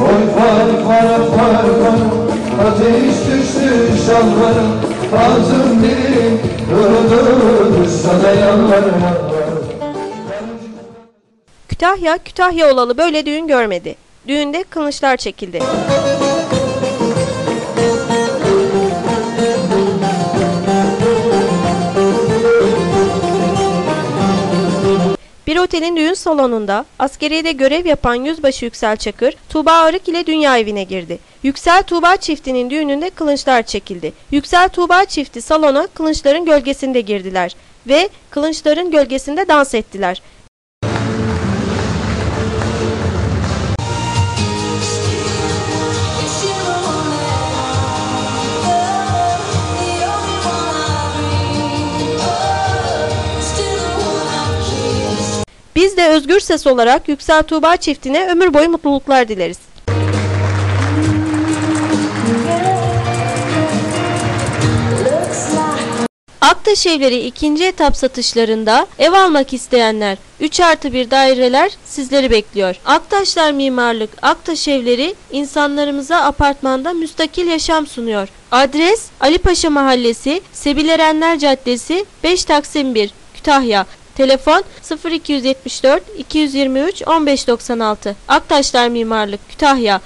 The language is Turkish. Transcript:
Oy far far far far Ateş düştü şalvarım Ağzım dilim Kurudu sana yalvarım Kütahya, Kütahya olalı böyle düğün görmedi. Düğünde kılıçlar çekildi. Otelin düğün salonunda askeriyede görev yapan yüzbaşı Yüksel Çakır, Tuğba Arık ile dünya evine girdi. Yüksel Tuğba çiftinin düğününde kılınçlar çekildi. Yüksel Tuğba çifti salona kılınçların gölgesinde girdiler ve kılınçların gölgesinde dans ettiler. Biz de Özgür Ses olarak Yüksel Tuğba çiftine ömür boyu mutluluklar dileriz. Aktaş Evleri ikinci etap satışlarında ev almak isteyenler 3 artı 1 daireler sizleri bekliyor. Aktaşlar Mimarlık Aktaş Evleri insanlarımıza apartmanda müstakil yaşam sunuyor. Adres Ali Paşa Mahallesi Sebilerenler Caddesi 5 Taksim 1 Kütahya Telefon 0274 223 1596 Aktaşlar Mimarlık Kütahya